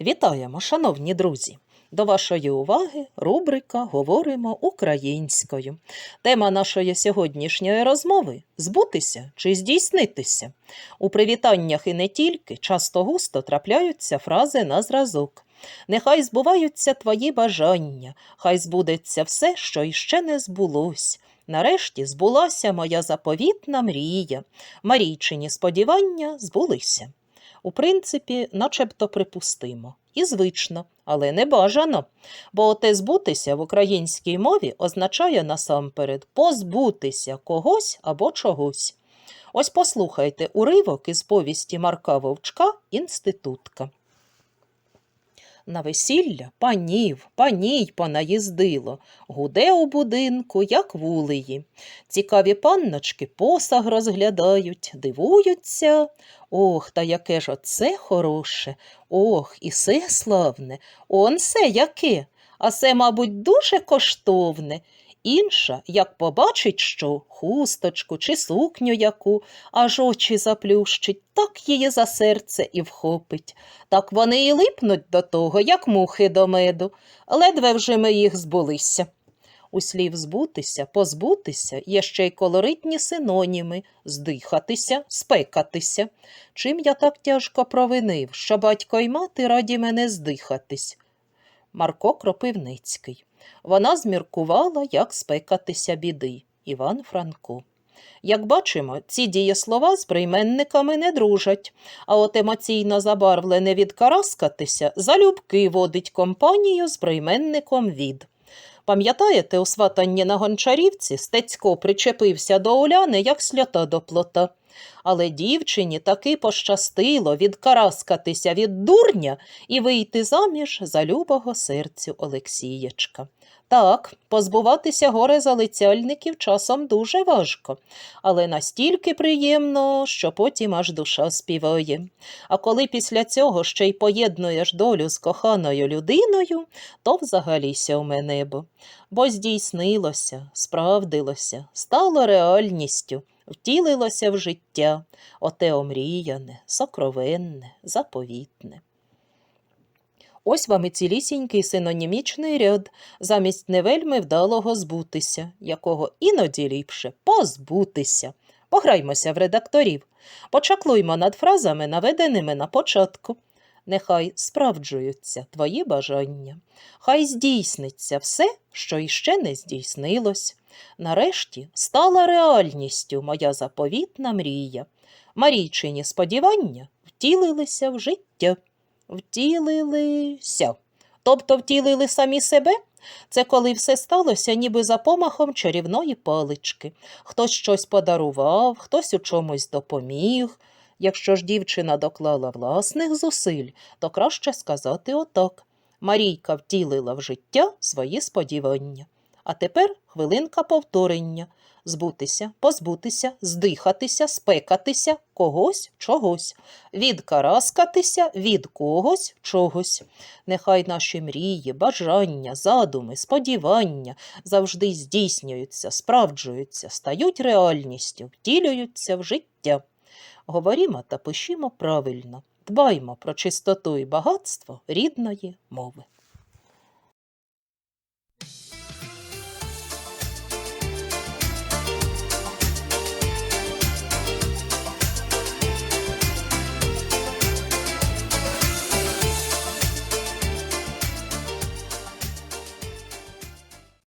Вітаємо, шановні друзі! До вашої уваги рубрика Говоримо українською. Тема нашої сьогоднішньої розмови збутися чи здійснитися. У привітаннях і не тільки часто густо трапляються фрази на зразок. Нехай збуваються твої бажання, хай збудеться все, що іще не збулось. Нарешті збулася моя заповітна мрія. Марійчині сподівання збулися. У принципі, начебто припустимо. І звично, але не бажано. Бо оте збутися в українській мові означає насамперед позбутися когось або чогось. Ось послухайте уривок із повісті Марка Вовчка Інститутка. На весілля панів, паній понаїздило, гуде у будинку, як вулиї. Цікаві панночки посаг розглядають, дивуються. Ох, та яке ж оце хороше, ох, і се славне, он се яке, а се, мабуть, дуже коштовне. Інша, як побачить що, хусточку чи сукню яку, аж очі заплющить, так її за серце і вхопить. Так вони і липнуть до того, як мухи до меду. Ледве вже ми їх збулися. У слів збутися, позбутися є ще й колоритні синоніми здихатися, спекатися. Чим я так тяжко провинив, що батько й мати раді мене здихатись. Марко Кропивницький. Вона зміркувала, як спекатися біди. Іван Франко. Як бачимо, ці дієслова з прийменниками не дружать, а от емоційно забарвлене відкараскатися залюбки водить компанію з прийменником від. Пам'ятаєте, у сватанні на гончарівці Стецько причепився до Уляни, як слята до плота. Але дівчині таки пощастило відкараскатися від дурня і вийти заміж за любого серцю Олексієчка. Так, позбуватися горе залицяльників часом дуже важко, але настільки приємно, що потім аж душа співає. А коли після цього ще й поєднуєш долю з коханою людиною, то взагалі сьоме небо. Бо здійснилося, справдилося, стало реальністю, втілилося в життя, оте омріяне, сокровенне, заповітне. Ось вам і цілісінький синонімічний ряд, замість невельми вдалого збутися, якого іноді ліпше позбутися. Пограймося в редакторів, почаклуймо над фразами, наведеними на початку. Нехай справджуються твої бажання, хай здійсниться все, що іще не здійснилось. Нарешті стала реальністю моя заповітна мрія. Марійчині сподівання втілилися в життя. Втілилися. Тобто втілили самі себе? Це коли все сталося, ніби за помахом чарівної палички. Хтось щось подарував, хтось у чомусь допоміг. Якщо ж дівчина доклала власних зусиль, то краще сказати отак. Марійка втілила в життя свої сподівання. А тепер хвилинка повторення збутися, позбутися, здихатися, спекатися когось чогось, відкараскатися від когось чогось. Нехай наші мрії, бажання, задуми, сподівання завжди здійснюються, справджуються, стають реальністю, втілюються в життя. Говорімо та пишімо правильно, дбаймо про чистоту і багатство рідної мови.